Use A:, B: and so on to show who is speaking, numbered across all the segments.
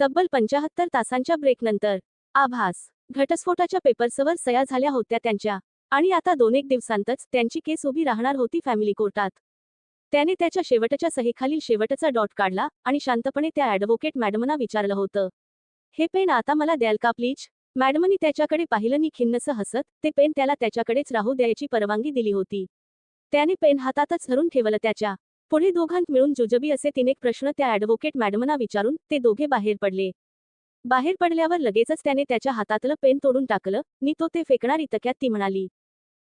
A: तब्बल पंचाहत्तर तासांच्या ब्रेकनंतर. आभास. घटस्फोटाच्या पेपर्सवर सया झाल्या होत्या त्यांच्या. आणि आता दोन एक दिवसांतच त्यांची केस उभी राहणार होती फॅमिली कोर्टात. त्याने त्याच्या शेवटच्या सहीखालील शेवटचा डॉट काढला आणि शांतपणे त्या ॲडव्होकेट मॅडमना विचारलं होतं. हे पेन आता मला द्याल का प्लीज मॅडमनी त्याच्याकडे पाहिलं नि खिन्नस हसत ते पेन त्याला त्याच्याकडेच राहू द्यायची परवानगी दिली होती त्याने पेन हातातच धरून ठेवलं त्याच्या. पुढे दोघांत मिळून जुजबी असे तीन एक प्रश्न त्या ॲडव्होकेट मॅडमना विचारून ते दोघे बाहेर पडले. बाहेर पडल्यावर लगेचच त्याने त्याच्या हातातलं पेन तोडून टाकलं नि तो ते फेकणार इतक्यात ती म्हणाली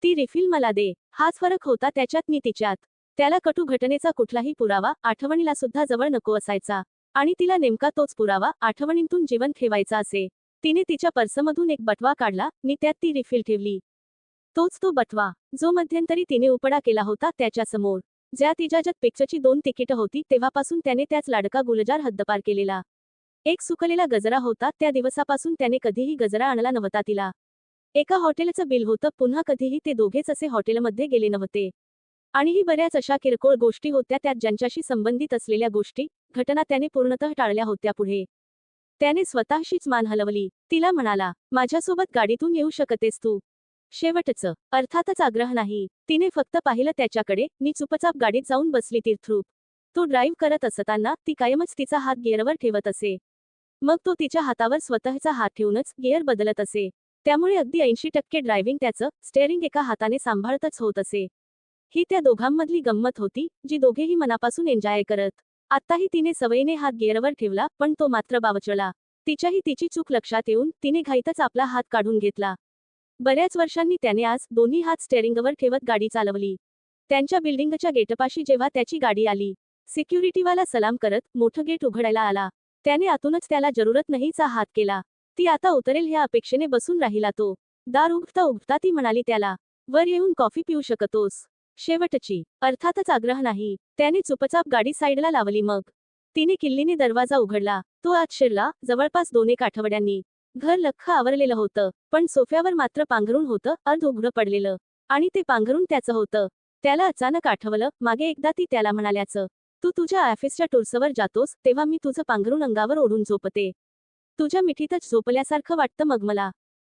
A: ती रिफिल मला दे. हाच फरक होता त्याच्यात नि तिच्यात. त्याला कटू घटनेचा कुठलाही पुरावा आठवणीला सुद्धा जवळ नको असायचा. आणि तिला नेमका तोच पुरावा आठवणींतून जिवंत ठेवायचा असे. तिने तिच्या पर्समधून एक बटवा काढला नि त्यात ती रिफिल ठेवली. तोच तो बटवा जो मध्यंतरी तिने उपडा केला होता त्याच्यासमोर ज्यात इजाजत पिक्चरची दोन तिकीटं होती तेव्हापासून त्याने त्याच लाडका गुलजार हद्दपार केलेला. एक सुकलेला गजरा होता त्या दिवसापासून त्याने कधीही गजरा आणला नव्हता तिला. एका हॉटेलचं बिल होतं पुन्हा कधीही ते दोघेच असे हॉटेलमध्ये गेले नव्हते. आणि ही बऱ्याच अशा किरकोळ गोष्टी होत्या त्यात ज्यांच्याशी संबंधित असलेल्या गोष्टी घटना त्याने पूर्णतः टाळल्या होत्या पुढे. त्याने स्वतःशीच मान हलवली. तिला म्हणाला माझ्यासोबत गाडीतून येऊ शकतेस तू. शेवटचं. अर्थातच आग्रह नाही. तिने फक्त पाहिलं त्याच्याकडे मी चुपचाप गाडीत जाऊन बसली तीर्थरूप. तो ड्राईव्ह करत असताना ती कायमच तिचा हात गिअरवर ठेवत असे. मग तो तिच्या हातावर स्वतःचा हात ठेवूनच गिअर बदलत असे. त्यामुळे अगदी ऐंशी टक्के ड्रायव्हिंग त्याचं स्टेअरिंग एका हाताने सांभाळतच होत असे. ही त्या दोघांमधली गंमत होती जी दोघेही मनापासून एन्जॉय करत. आत्ताही तिने सवयीने हात गिअरवर ठेवला पण तो मात्र बावचळला. तिच्याही तिची चूक लक्षात येऊन तिने घाईतच आपला हात काढून घेतला. बऱ्याच वर्षांनी त्याने आज दोन्ही हात स्टेअरिंगवर ठेवत गाडी चालवली. त्यांच्या बिल्डिंगच्या गेटपाशी जेव्हा त्याची गाडी आली सिक्युरिटीवाला सलाम करत मोठं गेट उघडायला आला. त्याने आतूनच त्याला जरूरत नाहीचा हात केला. ती आता उतरेल ह्या अपेक्षेने बसून राहिला तो. दार उघडता उघडता ती म्हणाली त्याला वर येऊन कॉफी पिऊ शकतोस. शेवटची. अर्थातच आग्रह नाही. त्याने चुपचाप गाडी साईडला लावली मग. तिने किल्लीने दरवाजा उघडला. तो आत शिरला जवळपास दोन एक आठवड्यांनी. घर लख्ख आवरलेलं होतं पण सोफ्यावर मात्र पांघरून होतं अर्ध उघडं पडलेलं. आणि ते पांघरून त्याचं होतं. त्याला अचानक आठवलं मागे एकदा ती त्याला म्हणाल्याचं तू तुझ्या ऑफिसच्या टोर्सवर जातोस तेव्हा मी तुझं पांघरून अंगावर ओढून झोपते. तुझ्या मिठीतच झोपल्यासारखं वाटतं मग मला.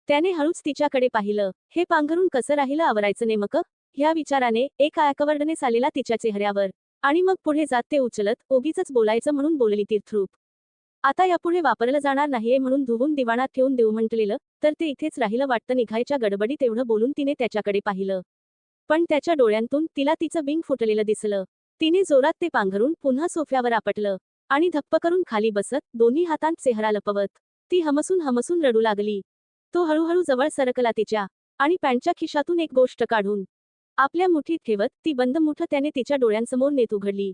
A: त्याने हळूच तिच्याकडे पाहिलं. हे पांघरून कसं राहिलं आवरायचं नेमकं? ह्या विचाराने एक आयकवर्डनेस आलेला तिच्या चेहऱ्यावर. आणि मग पुढे जात ते उचलत ओगीच बोलायचं म्हणून बोलली तीर्थरूप आता यापुढे वापरलं जाणार नाहीये म्हणून धुवून दिवाणात ठेवून देऊ म्हटलेलं तर ते इथेच राहिलं वाटतं निघायच्या गडबडीत एवढं बोलून तिने त्याच्याकडे पाहिलं. पण त्याच्या डोळ्यांतून तिला तिचं बिंग फुटलेलं दिसलं. तिने जोरात ते पांघरून पुन्हा सोफ्यावर आपटलं आणि धप्प करून खाली बसत दोन्ही हातांत चेहरा लपवत. ती हमसून हमसून रडू लागली. तो हळूहळू जवळ सरकला तिच्या आणि पॅन्टच्या खिशातून एक गोष्ट काढून आपल्या मुठीत ठेवत ती बंद मुठ त्याने तिच्या डोळ्यांसमोर नेत उघडली.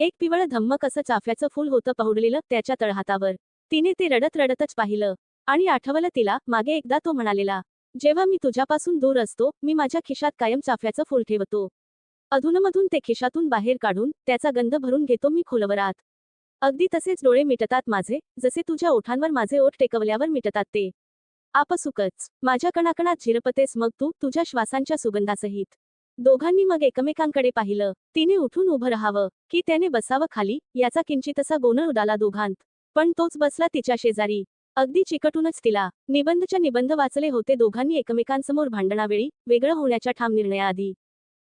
A: एक पिवळं धम्मक असं चाफ्याचं फूल होतं पहुडलेलं त्याच्या तळहातावर. तिने ते रडत रडतच पाहिलं. आणि आठवलं तिला मागे एकदा तो म्हणालेला जेव्हा मी तुझ्यापासून दूर असतो मी माझ्या खिशात कायम चाफ्याचं फूल ठेवतो. अधूनमधून ते खिशातून बाहेर काढून त्याचा गंध भरून घेतो मी खोलवरात. अगदी तसेच डोळे मिटतात माझे जसे तुझ्या ओठांवर माझे ओठ टेकवल्यावर मिटतात ते. आपसुकच. माझ्या कणाकणात झिरपतेस मग तू तुझ्या श्वासांच्या सुगंधासहित. दोघांनी मग एकमेकांकडे पाहिलं. तिने उठून उभं राहावं की त्याने बसावं खाली याचा किंचितसा गोंधळ उडाला दोघांत. पण तोच बसला तिच्या शेजारी. अगदी चिकटूनच तिला. निबंधच्या निबंध वाचले होते दोघांनी एकमेकांसमोर भांडणावेळी वेगळं होण्याच्या ठाम निर्णयाआधी.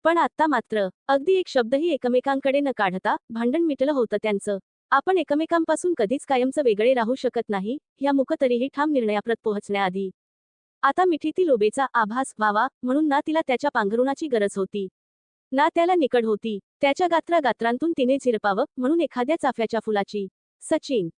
A: पण आत्ता मात्र अगदी एक शब्दही एकमेकांकडे न काढता भांडण मिटलं होतं त्यांचं. आपण एकमेकांपासून कधीच कायमचं वेगळे राहू शकत नाही ह्या मुख तरीही ठाम निर्णयाप्रत पोहोचण्याआधी. आता मिठीतील उभेचा आभास व्हावा म्हणून ना तिला त्याच्या पांघरुणाची गरज होती. ना त्याला निकड होती. त्याच्या गात्रा गात्रांतून तिने झिरपावं म्हणून एखाद्या चाफ्याच्या फुलाची. सचिन